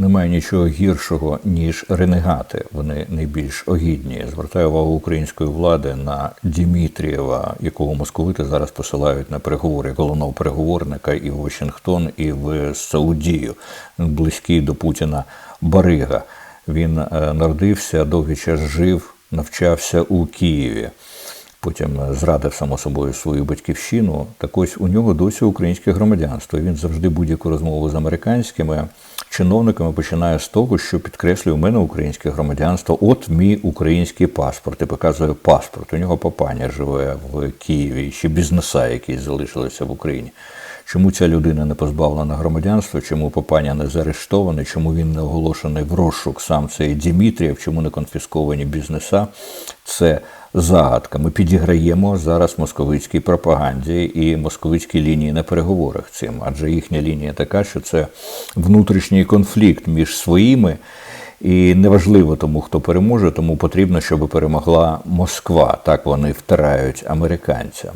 Немає нічого гіршого, ніж ренегати. Вони найбільш огідні. Звертаю увагу української влади на Дімітрієва, якого московити зараз посилають на переговори головного переговорника і в Вашингтон, і в Саудію, близький до Путіна Барига. Він е, народився, довгий час жив, навчався у Києві. Потім зрадив само собою свою батьківщину. Так ось у нього досі українське громадянство. Він завжди будь-яку розмову з американськими чиновниками починає з того, що підкреслює у мене українське громадянство. От мій український паспорт і показує паспорт. У нього папаня живе в Києві, ще бізнеса, які залишилися в Україні. Чому ця людина не позбавлена громадянства? Чому Папаня не заарештований? Чому він не оголошений в розшук сам цей Дімітрієв? Чому не конфісковані бізнеса? Це загадка. Ми підіграємо зараз московицькій пропаганді і московицькій лінії на переговорах цим, адже їхня лінія така, що це внутрішній конфлікт між своїми. І неважливо тому, хто переможе, тому потрібно, щоб перемогла Москва. Так вони втирають американцям.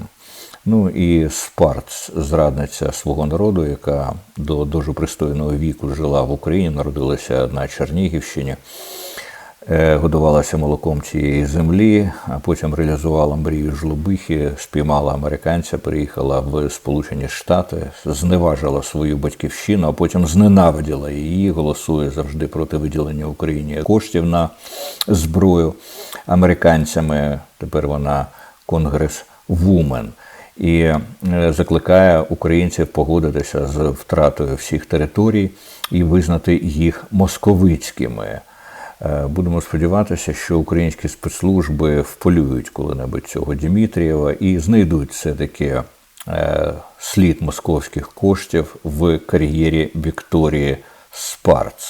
Ну і Спарц, зрадниця свого народу, яка до дуже пристойного віку жила в Україні, народилася на Чернігівщині, е, годувалася молоком цієї землі, а потім реалізувала мрію жлобихи, спіймала американця, переїхала в Сполучені Штати, зневажила свою батьківщину, а потім зненавиділа її, голосує завжди проти виділення Україні коштів на зброю американцями. Тепер вона конгрес Вумен і е, закликає українців погодитися з втратою всіх територій і визнати їх московицькими. Е, Будемо сподіватися, що українські спецслужби вполюють коли-небудь цього Дімітрієва і знайдуть все-таки е, слід московських коштів в кар'єрі Вікторії Спарц.